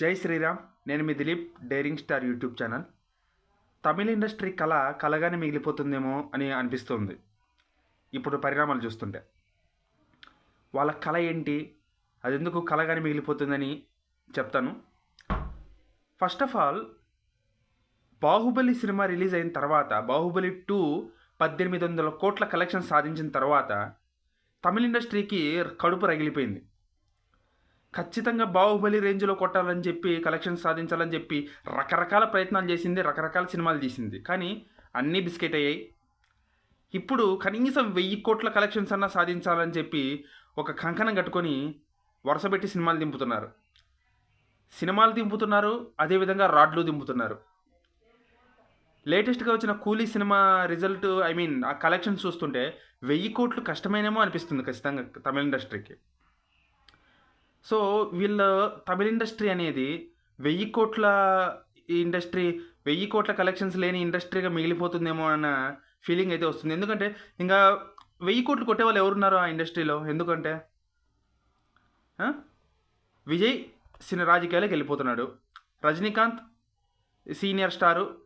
జై శ్రీరామ్ నేను మీ Dileep daring star YouTube channel. Tamil industry కళ కలగానే మిగిలిపోతుందేమో అని అనిపిస్తుంది. ఇప్పుడు పరిణామాలు చూస్తుంటే. వాళ్ళ కళ ఏంటి? అది ఎందుకు కలగానే మిగిలిపోతుందని చెప్తాను. First of all Baahubali cinema release అయిన తర్వాత బాహుబలి టూ పద్దెనిమిది వందల కోట్ల కలెక్షన్ సాధించిన తర్వాత తమిళ ఇండస్ట్రీకి కడుపు రగిలిపోయింది. ఖచ్చితంగా బాహుబలి రేంజ్లో కొట్టాలని చెప్పి కలెక్షన్ సాధించాలని చెప్పి రకరకాల ప్రయత్నాలు చేసింది రకరకాల సినిమాలు తీసింది. కానీ అన్నీ బిస్కెట్ అయ్యాయి. ఇప్పుడు కనీసం వెయ్యి కోట్ల కలెక్షన్స్ అన్నా సాధించాలని చెప్పి ఒక కంకణం కట్టుకొని వరుసపెట్టి సినిమాలు దింపుతున్నారు. సినిమాలు దింపుతున్నారు అదేవిధంగా రాడ్లు దింపుతున్నారు. లేటెస్ట్గా వచ్చిన Coolie cinema result I mean ఆ కలెక్షన్ చూస్తుంటే వెయ్యి కోట్లు కష్టమైనేమో అనిపిస్తుంది ఖచ్చితంగా తమిళ ఇండస్ట్రీకి. సో వీళ్ళ తమిళ ఇండస్ట్రీ అనేది వెయ్యి కోట్ల ఇండస్ట్రీ వెయ్యి కోట్ల కలెక్షన్స్ లేని ఇండస్ట్రీగా మిగిలిపోతుందేమో అన్న ఫీలింగ్ అయితే వస్తుంది. ఎందుకంటే ఇంకా వెయ్యి కోట్లు కొట్టే వాళ్ళు ఎవరున్నారు ఆ ఇండస్ట్రీలో? ఎందుకంటే? విజయ్ సినీ రాజకీయాలకు వెళ్ళిపోతున్నాడు. Rajinikanth senior star.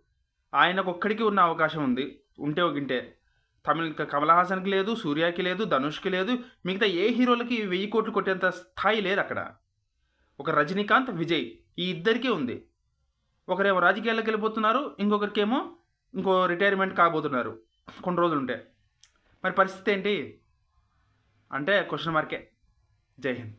ఆయనకు ఒక్కడికి ఉన్న అవకాశం ఉంది. ఉంటే ఒకంటే తమిళ కమల్ హాసన్కి లేదు సూర్యకి లేదు ధనుష్కి లేదు మిగతా ఏ హీరోలకి వెయ్యి కోట్లు కొట్టేంత స్థాయి లేదు అక్కడ. ఒక రజనీకాంత్ విజయ్ ఈ ఇద్దరికీ ఉంది. ఒకరేమో రాజకీయాల్లోకి వెళ్ళిపోతున్నారు ఇంకొకరికేమో ఇంకో రిటైర్మెంట్ కాబోతున్నారు కొన్ని రోజులు ఉంటే మరి పరిస్థితి ఏంటి? అంటే క్వశ్చన్ మార్కే జై హింద్.